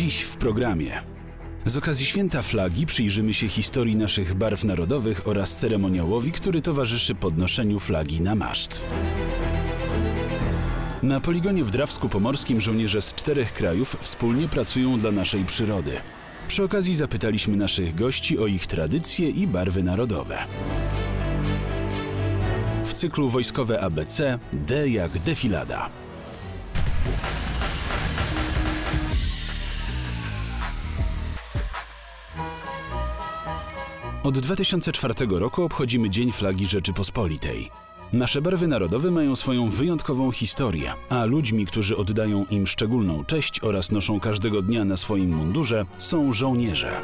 Dziś w programie. Z okazji święta flagi przyjrzymy się historii naszych barw narodowych oraz ceremoniałowi, który towarzyszy podnoszeniu flagi na maszt. Na poligonie w Drawsku Pomorskim żołnierze z czterech krajów wspólnie pracują dla naszej przyrody. Przy okazji zapytaliśmy naszych gości o ich tradycje i barwy narodowe. W cyklu Wojskowe ABC D jak defilada. Od 2004 roku obchodzimy Dzień Flagi Rzeczypospolitej. Nasze barwy narodowe mają swoją wyjątkową historię, a ludźmi, którzy oddają im szczególną cześć oraz noszą każdego dnia na swoim mundurze, są żołnierze.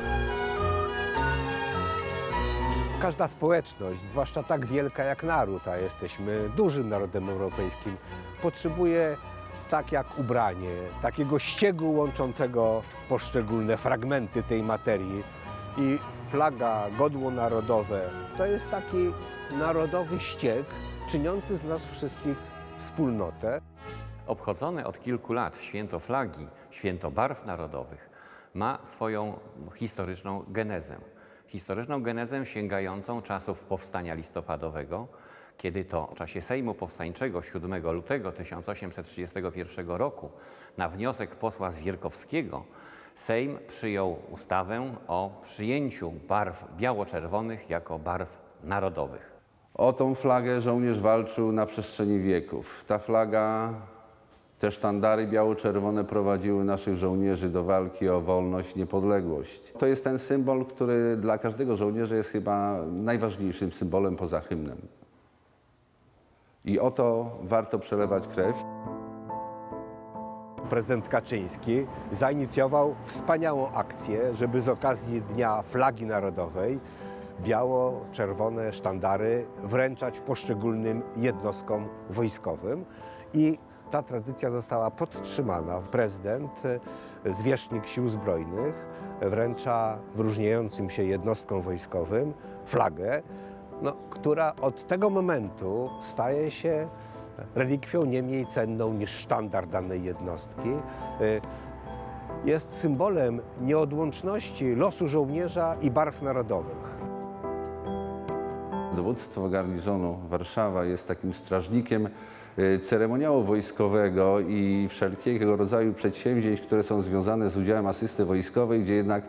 Każda społeczność, zwłaszcza tak wielka jak naród, a jesteśmy dużym narodem europejskim, potrzebuje tak jak ubranie, takiego ściegu łączącego poszczególne fragmenty tej materii. I flaga, godło narodowe to jest taki narodowy ścieg, czyniący z nas wszystkich wspólnotę. Obchodzone od kilku lat święto flagi, święto barw narodowych ma swoją historyczną genezę. Historyczną genezę sięgającą czasów powstania listopadowego, kiedy to w czasie Sejmu Powstańczego 7 lutego 1831 roku na wniosek posła Zwierkowskiego Sejm przyjął ustawę o przyjęciu barw biało-czerwonych jako barw narodowych. O tą flagę żołnierz walczył na przestrzeni wieków. Ta flaga, te sztandary biało-czerwone prowadziły naszych żołnierzy do walki o wolność, niepodległość. To jest ten symbol, który dla każdego żołnierza jest chyba najważniejszym symbolem poza hymnem. I o to warto przelewać krew. Prezydent Kaczyński zainicjował wspaniałą akcję, żeby z okazji Dnia Flagi Narodowej biało-czerwone sztandary wręczać poszczególnym jednostkom wojskowym i ta tradycja została podtrzymana. Prezydent, zwierzchnik Sił Zbrojnych wręcza wyróżniającym się jednostkom wojskowym flagę, no, która od tego momentu staje się relikwią nie mniej cenną niż sztandar danej jednostki. Jest symbolem nieodłączności losu żołnierza i barw narodowych. Dowództwo garnizonu Warszawa jest takim strażnikiem y, ceremoniału wojskowego i wszelkiego rodzaju przedsięwzięć, które są związane z udziałem asysty wojskowej, gdzie jednak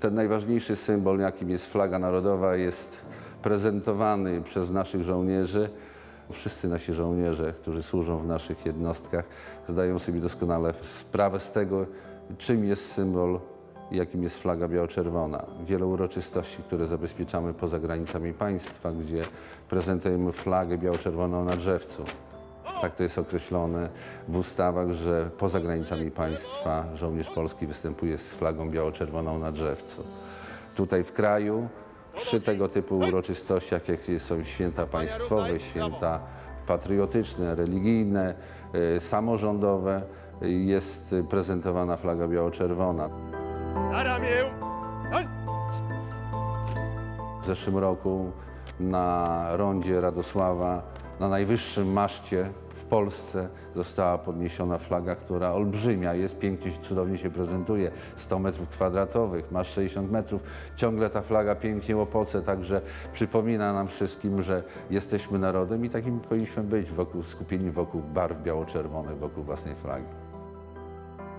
ten najważniejszy symbol, jakim jest flaga narodowa, jest prezentowany przez naszych żołnierzy. Wszyscy nasi żołnierze, którzy służą w naszych jednostkach, zdają sobie doskonale sprawę z tego, czym jest symbol jakim jest flaga biało-czerwona. Wiele uroczystości, które zabezpieczamy poza granicami państwa, gdzie prezentujemy flagę biało-czerwoną na drzewcu. Tak to jest określone w ustawach, że poza granicami państwa żołnierz polski występuje z flagą biało-czerwoną na drzewcu. Tutaj w kraju przy tego typu uroczystościach, jakie są święta państwowe, święta patriotyczne, religijne, y, samorządowe, jest prezentowana flaga biało-czerwona. W zeszłym roku na rondzie Radosława, na najwyższym maszcie w Polsce została podniesiona flaga, która olbrzymia jest, pięknie, cudownie się prezentuje, 100 metrów kwadratowych, ma 60 metrów. Ciągle ta flaga pięknie łopoce, także przypomina nam wszystkim, że jesteśmy narodem i takim powinniśmy być, wokół, skupieni wokół barw biało-czerwonych, wokół własnej flagi.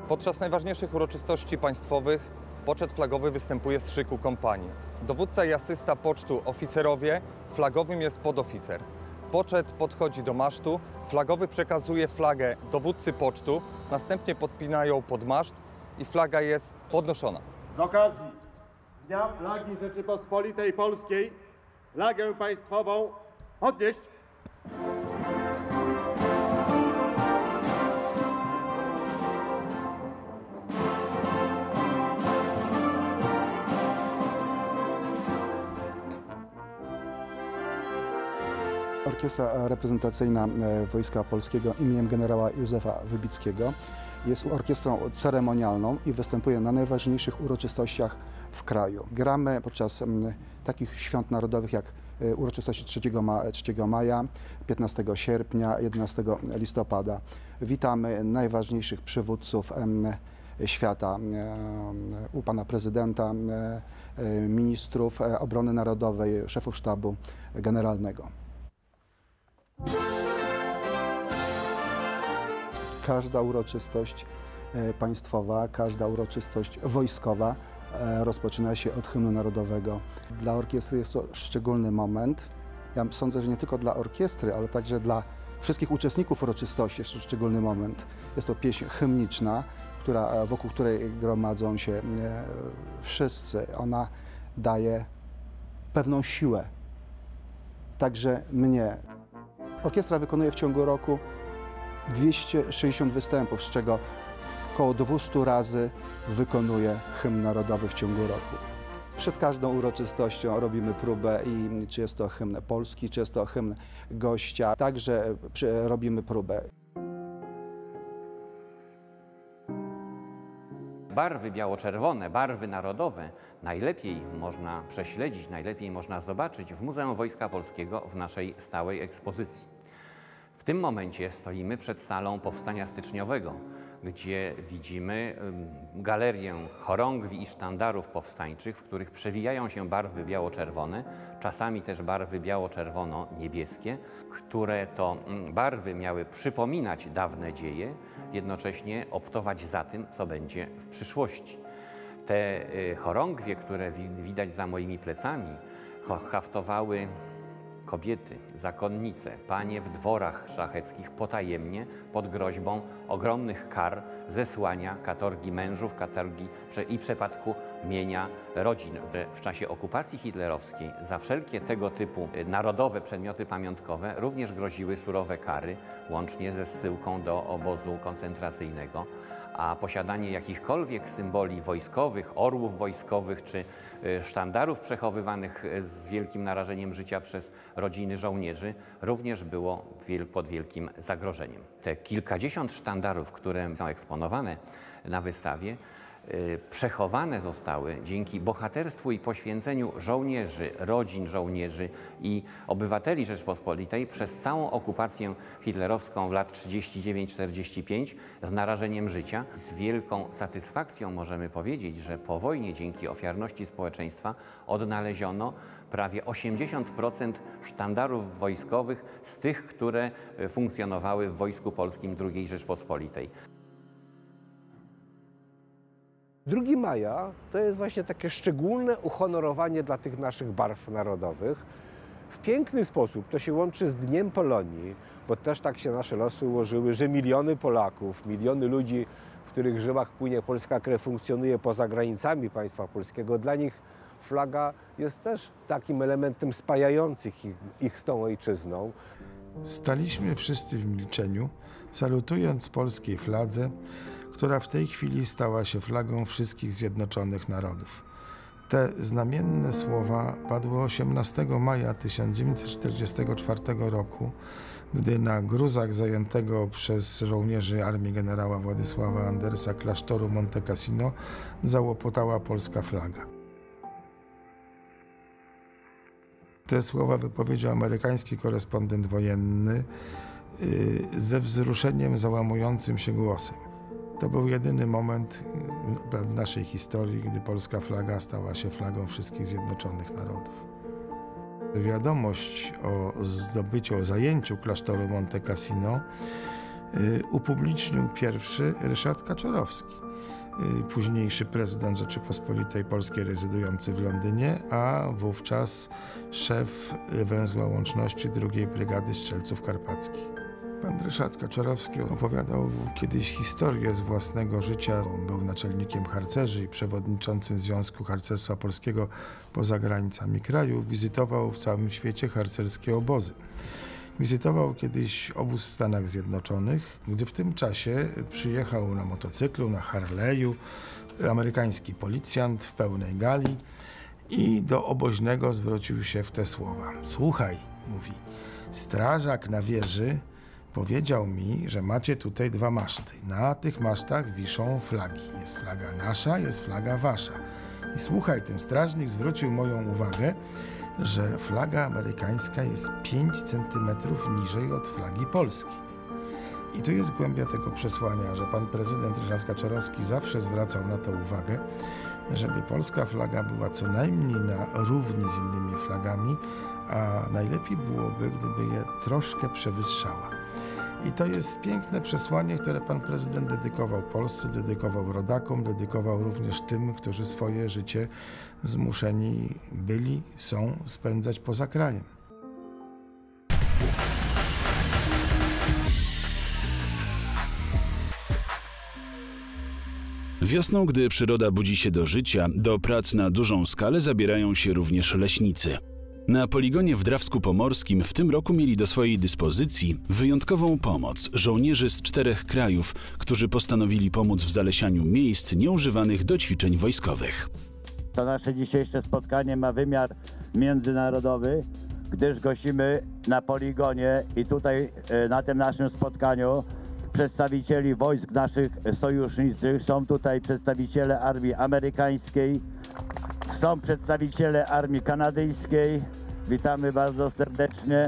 Podczas najważniejszych uroczystości państwowych poczet flagowy występuje z szyku kompanii. Dowódca i asysta pocztu oficerowie, flagowym jest podoficer. Poczet podchodzi do masztu, flagowy przekazuje flagę dowódcy pocztu, następnie podpinają pod maszt i flaga jest podnoszona. Z okazji Dnia Flagi Rzeczypospolitej Polskiej flagę państwową podnieść. Orkiestra reprezentacyjna e, Wojska Polskiego imieniem generała Józefa Wybickiego jest orkiestrą ceremonialną i występuje na najważniejszych uroczystościach w kraju. Gramy podczas takich świąt narodowych jak e, uroczystości 3, ma 3 maja, 15 sierpnia, 11 listopada. Witamy najważniejszych przywódców świata u pana prezydenta, e, ministrów obrony narodowej, szefów sztabu generalnego. Każda uroczystość e, państwowa, każda uroczystość wojskowa e, rozpoczyna się od hymnu narodowego. Dla orkiestry jest to szczególny moment. Ja sądzę, że nie tylko dla orkiestry, ale także dla wszystkich uczestników uroczystości jest to szczególny moment. Jest to pieśń hymniczna, która, e, wokół której gromadzą się wszyscy. Ona daje pewną siłę, także mnie. Orkiestra wykonuje w ciągu roku 260 występów, z czego około 200 razy wykonuje hymn narodowy w ciągu roku. Przed każdą uroczystością robimy próbę i czy jest to hymn polski, czy jest to hymn gościa, także robimy próbę. Barwy biało-czerwone, barwy narodowe najlepiej można prześledzić, najlepiej można zobaczyć w Muzeum Wojska Polskiego w naszej stałej ekspozycji. W tym momencie stoimy przed salą Powstania Styczniowego, gdzie widzimy galerię chorągwi i sztandarów powstańczych, w których przewijają się barwy biało-czerwone, czasami też barwy biało-czerwono-niebieskie, które to mm, barwy miały przypominać dawne dzieje, jednocześnie optować za tym, co będzie w przyszłości. Te y, chorągwie, które wi- widać za moimi plecami, haftowały kobiety, zakonnice, panie w dworach szlacheckich potajemnie pod groźbą ogromnych kar zesłania katorgi mężów, katorgi i przepadku mienia rodzin. W, w czasie okupacji hitlerowskiej za wszelkie tego typu y, narodowe przedmioty pamiątkowe również groziły surowe kary, łącznie ze zsyłką do obozu koncentracyjnego a posiadanie jakichkolwiek symboli wojskowych, orłów wojskowych czy y, sztandarów przechowywanych y, z wielkim narażeniem życia przez rodziny żołnierzy również było pod wielkim zagrożeniem. Te kilkadziesiąt sztandarów, które są eksponowane na wystawie, przechowane zostały dzięki bohaterstwu i poświęceniu żołnierzy, rodzin żołnierzy i obywateli Rzeczpospolitej przez całą okupację hitlerowską w lat 39-45 z narażeniem życia. Z wielką satysfakcją możemy powiedzieć, że po wojnie dzięki ofiarności społeczeństwa odnaleziono prawie 80% sztandarów wojskowych z tych, które y, funkcjonowały w Wojsku Polskim II Rzeczpospolitej. 2 maja to jest właśnie takie szczególne uhonorowanie dla tych naszych barw narodowych. W piękny sposób to się łączy z Dniem Polonii, bo też tak się nasze losy ułożyły, że miliony Polaków, miliony ludzi, w których żyłach płynie polska krew, funkcjonuje poza granicami państwa polskiego. Dla nich flaga jest też takim elementem spajających ich, ich z tą ojczyzną. Staliśmy wszyscy w milczeniu, salutując polskiej fladze, która w tej chwili stała się flagą wszystkich zjednoczonych narodów. Te znamienne słowa padły 18 maja 1944 roku, gdy na gruzach zajętego przez żołnierzy armii generała Władysława Andersa klasztoru Monte Cassino załopotała polska flaga. Te słowa wypowiedział amerykański korespondent wojenny y, ze wzruszeniem załamującym się głosem. To był jedyny moment y, w naszej historii, gdy polska flaga stała się flagą wszystkich zjednoczonych narodów. Wiadomość o zdobyciu, o zajęciu klasztoru Monte Cassino y, upublicznił pierwszy Ryszard Kaczorowski, y, późniejszy prezydent Rzeczypospolitej Polskiej rezydujący w Londynie, a wówczas szef węzła łączności II Brygady Strzelców Karpackich. Pan Ryszard Kaczorowski opowiadał kiedyś historię z własnego życia. Był naczelnikiem harcerzy i przewodniczącym Związku Harcerstwa Polskiego poza granicami kraju. Wizytował w całym świecie harcerskie obozy. Wizytował kiedyś obóz w Stanach Zjednoczonych, gdy w tym czasie przyjechał na motocyklu, na Harley'u amerykański policjant w pełnej gali i do oboźnego zwrócił się w te słowa. Słuchaj, mówi, strażak na wieży powiedział mi, że macie tutaj dwa maszty. Na tych masztach wiszą flagi. Jest flaga nasza, jest flaga wasza. I słuchaj, ten strażnik zwrócił moją uwagę, że flaga amerykańska jest 5 centymetrów niżej od flagi polskiej. I tu jest głębia tego przesłania, że pan prezydent Ryszard Kaczorowski zawsze zwracał na to uwagę, żeby polska flaga była co najmniej na równi z innymi flagami, a najlepiej byłoby, gdyby je troszkę przewyższała. I to jest piękne przesłanie, które pan prezydent dedykował Polsce, dedykował rodakom, dedykował również tym, którzy swoje życie zmuszeni byli, są spędzać poza krajem. Wiosną, gdy przyroda budzi się do życia, do prac na dużą skalę zabierają się również leśnicy. Na poligonie w Drawsku Pomorskim w tym roku mieli do swojej dyspozycji wyjątkową pomoc żołnierzy z czterech krajów, którzy postanowili pomóc w zalesianiu miejsc nieużywanych do ćwiczeń wojskowych. To nasze dzisiejsze spotkanie ma wymiar międzynarodowy, gdyż gościmy na poligonie i tutaj e, na tym naszym spotkaniu przedstawicieli wojsk naszych sojuszniczych. Są tutaj przedstawiciele armii amerykańskiej, są przedstawiciele armii kanadyjskiej. Witamy bardzo serdecznie.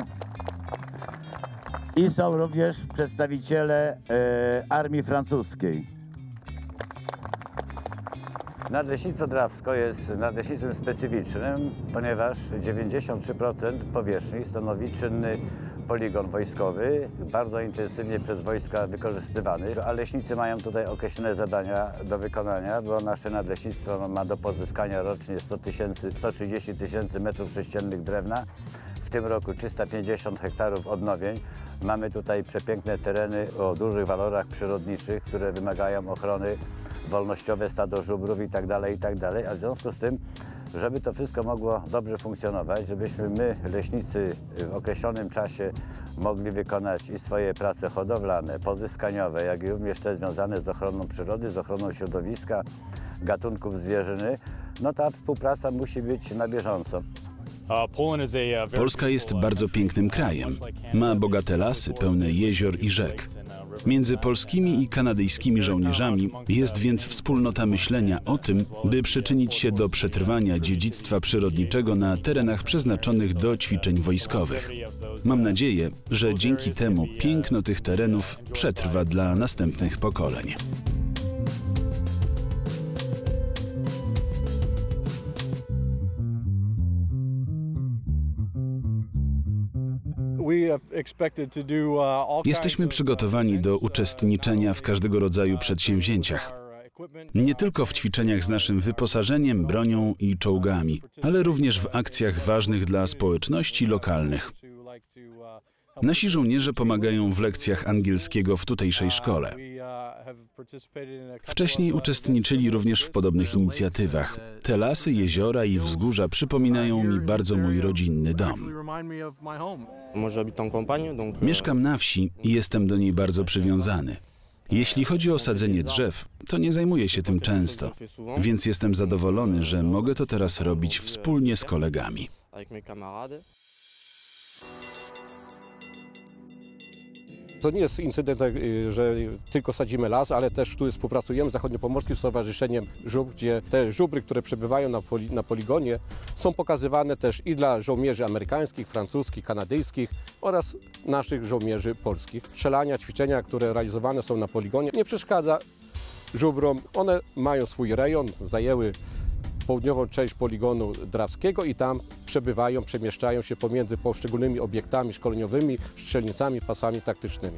I są również przedstawiciele e, armii francuskiej. Nadleśnictwo Drawsko jest nadleśnictwem specyficznym, ponieważ 93% powierzchni stanowi czynny poligon wojskowy, bardzo intensywnie przez wojska wykorzystywany, a leśnicy mają tutaj określone zadania do wykonania, bo nasze nadleśnictwo ma do pozyskania rocznie 100 tysięcy, 130 tysięcy metrów sześciennych drewna, w tym roku 350 hektarów odnowień. Mamy tutaj przepiękne tereny o dużych walorach przyrodniczych, które wymagają ochrony wolnościowe, stado żubrów i tak dalej, i tak. A w związku z tym, żeby to wszystko mogło dobrze funkcjonować, żebyśmy my, leśnicy, w określonym czasie mogli wykonać i swoje prace hodowlane, pozyskaniowe, jak i również te związane z ochroną przyrody, z ochroną środowiska, gatunków zwierzyny, no ta współpraca musi być na bieżąco. Polska jest bardzo pięknym krajem. Ma bogate lasy, pełne jezior i rzek. Między polskimi i kanadyjskimi żołnierzami jest więc wspólnota myślenia o tym, by przyczynić się do przetrwania dziedzictwa przyrodniczego na terenach przeznaczonych do ćwiczeń wojskowych. Mam nadzieję, że dzięki temu piękno tych terenów przetrwa dla następnych pokoleń. Jesteśmy przygotowani do uczestniczenia w każdego rodzaju przedsięwzięciach. Nie tylko w ćwiczeniach z naszym wyposażeniem, bronią i czołgami, ale również w akcjach ważnych dla społeczności lokalnych. Nasi żołnierze pomagają w lekcjach angielskiego w tutejszej szkole. Wcześniej uczestniczyli również w podobnych inicjatywach. Te lasy, jeziora i wzgórza przypominają mi bardzo mój rodzinny dom. Mieszkam na wsi i jestem do niej bardzo przywiązany. Jeśli chodzi o sadzenie drzew, to nie zajmuję się tym często, więc jestem zadowolony, że mogę to teraz robić wspólnie z kolegami. To nie jest incydent, y, że tylko sadzimy las, ale też tu współpracujemy z Zachodniopomorskim Stowarzyszeniem Żubr, gdzie te żubry, które przebywają na, poli, na poligonie, są pokazywane też i dla żołnierzy amerykańskich, francuskich, kanadyjskich oraz naszych żołnierzy polskich. Strzelania, ćwiczenia, które realizowane są na poligonie, nie przeszkadza żubrom. One mają swój rejon, zajęły południową część poligonu drawskiego i tam przebywają, przemieszczają się pomiędzy poszczególnymi obiektami szkoleniowymi, strzelnicami, pasami taktycznymi.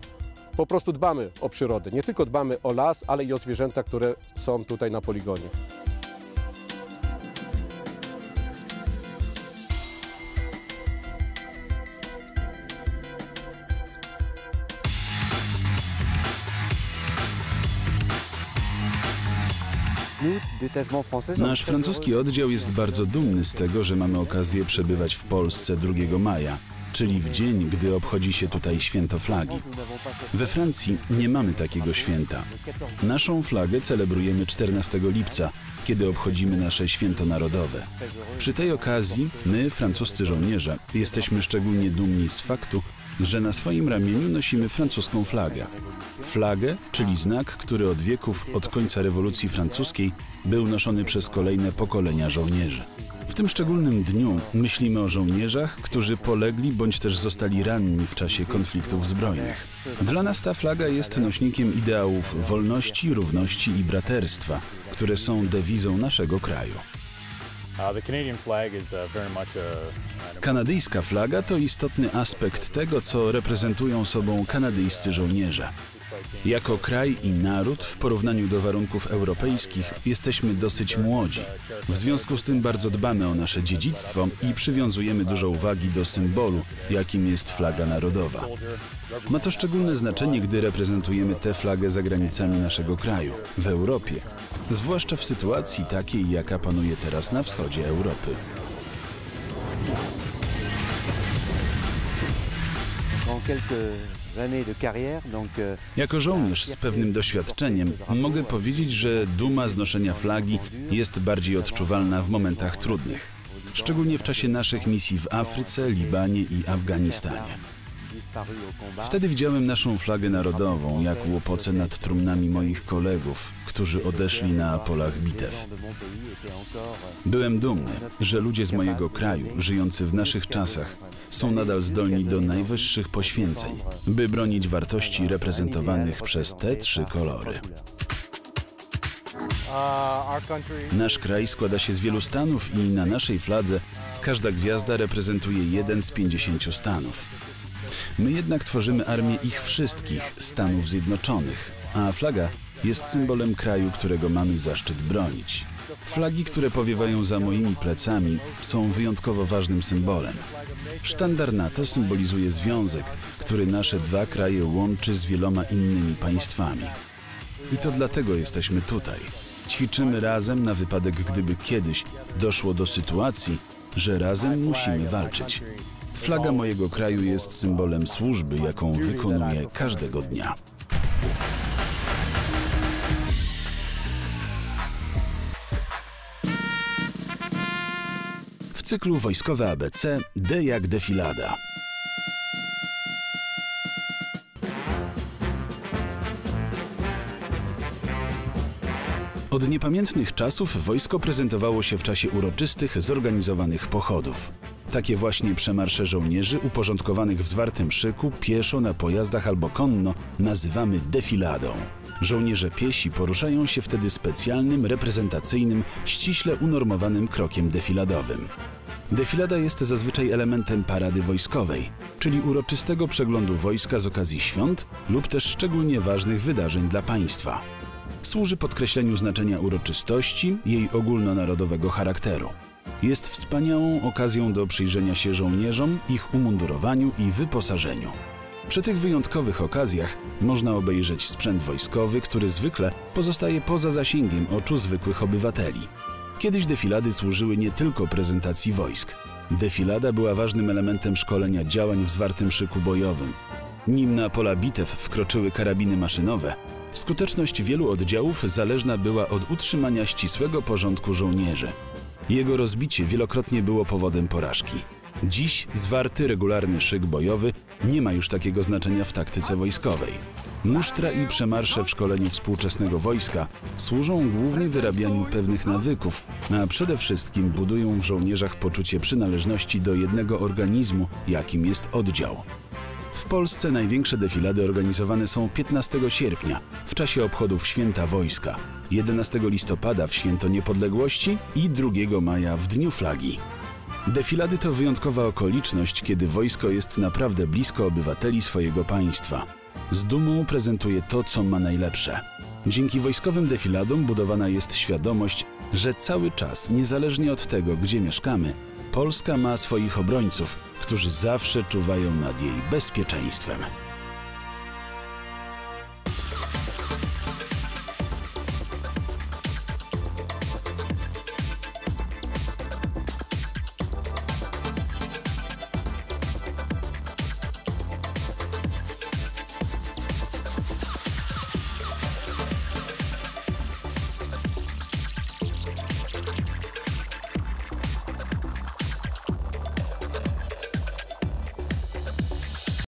Po prostu dbamy o przyrodę. Nie tylko dbamy o las, ale i o zwierzęta, które są tutaj na poligonie. Nasz francuski oddział jest bardzo dumny z tego, że mamy okazję przebywać w Polsce 2 maja, czyli w dzień, gdy obchodzi się tutaj święto flagi. We Francji nie mamy takiego święta. Naszą flagę celebrujemy 14 lipca, kiedy obchodzimy nasze święto narodowe. Przy tej okazji my, francuscy żołnierze, jesteśmy szczególnie dumni z faktu, że na swoim ramieniu nosimy francuską flagę. Flagę, czyli znak, który od wieków, od końca rewolucji francuskiej, był noszony przez kolejne pokolenia żołnierzy. W tym szczególnym dniu myślimy o żołnierzach, którzy polegli bądź też zostali ranni w czasie konfliktów zbrojnych. Dla nas ta flaga jest nośnikiem ideałów wolności, równości i braterstwa, które są dewizą naszego kraju. Kanadyjska flaga to istotny aspekt tego, co reprezentują sobą kanadyjscy żołnierze. Jako kraj i naród w porównaniu do warunków europejskich jesteśmy dosyć młodzi. W związku z tym bardzo dbamy o nasze dziedzictwo i przywiązujemy dużo uwagi do symbolu, jakim jest flaga narodowa. Ma to szczególne znaczenie, gdy reprezentujemy tę flagę za granicami naszego kraju, w Europie, zwłaszcza w sytuacji takiej, jaka panuje teraz na wschodzie Europy. Jako żołnierz z pewnym doświadczeniem mogę powiedzieć, że duma z noszenia flagi jest bardziej odczuwalna w momentach trudnych, szczególnie w czasie naszych misji w Afryce, Libanie i Afganistanie. Wtedy widziałem naszą flagę narodową, jak łopocę nad trumnami moich kolegów, którzy odeszli na polach bitew. Byłem dumny, że ludzie z mojego kraju, żyjący w naszych czasach, są nadal zdolni do najwyższych poświęceń, by bronić wartości reprezentowanych przez te trzy kolory. Nasz kraj składa się z wielu stanów i na naszej fladze każda gwiazda reprezentuje jeden z 50 stanów. My jednak tworzymy armię ich wszystkich Stanów Zjednoczonych, a flaga jest symbolem kraju, którego mamy zaszczyt bronić. Flagi, które powiewają za moimi plecami, są wyjątkowo ważnym symbolem. Sztandar NATO symbolizuje związek, który nasze dwa kraje łączy z wieloma innymi państwami. I to dlatego jesteśmy tutaj. Ćwiczymy razem na wypadek, gdyby kiedyś doszło do sytuacji, że razem musimy walczyć. Flaga mojego kraju jest symbolem służby, jaką wykonuję każdego dnia. W cyklu Wojskowe ABC D jak defilada. Od niepamiętnych czasów wojsko prezentowało się w czasie uroczystych, zorganizowanych pochodów. Takie właśnie przemarsze żołnierzy uporządkowanych w zwartym szyku, pieszo, na pojazdach albo konno nazywamy defiladą. Żołnierze piesi poruszają się wtedy specjalnym, reprezentacyjnym, ściśle unormowanym krokiem defiladowym. Defilada jest zazwyczaj elementem parady wojskowej, czyli uroczystego przeglądu wojska z okazji świąt lub też szczególnie ważnych wydarzeń dla państwa. Służy podkreśleniu znaczenia uroczystości, jej ogólnonarodowego charakteru. Jest wspaniałą okazją do przyjrzenia się żołnierzom, ich umundurowaniu i wyposażeniu. Przy tych wyjątkowych okazjach można obejrzeć sprzęt wojskowy, który zwykle pozostaje poza zasięgiem oczu zwykłych obywateli. Kiedyś defilady służyły nie tylko prezentacji wojsk. Defilada była ważnym elementem szkolenia działań w zwartym szyku bojowym. Nim na pola bitew wkroczyły karabiny maszynowe, skuteczność wielu oddziałów zależna była od utrzymania ścisłego porządku żołnierzy. Jego rozbicie wielokrotnie było powodem porażki. Dziś zwarty, regularny szyk bojowy nie ma już takiego znaczenia w taktyce wojskowej. Musztra i przemarsze w szkoleniu współczesnego wojska służą głównie wyrabianiu pewnych nawyków, a przede wszystkim budują w żołnierzach poczucie przynależności do jednego organizmu, jakim jest oddział. W Polsce największe defilady organizowane są 15 sierpnia w czasie obchodów Święta Wojska, 11 listopada w Święto Niepodległości i 2 maja w Dniu Flagi. Defilady to wyjątkowa okoliczność, kiedy wojsko jest naprawdę blisko obywateli swojego państwa. Z dumą prezentuje to, co ma najlepsze. Dzięki wojskowym defiladom budowana jest świadomość, że cały czas, niezależnie od tego, gdzie mieszkamy, Polska ma swoich obrońców, którzy zawsze czuwają nad jej bezpieczeństwem.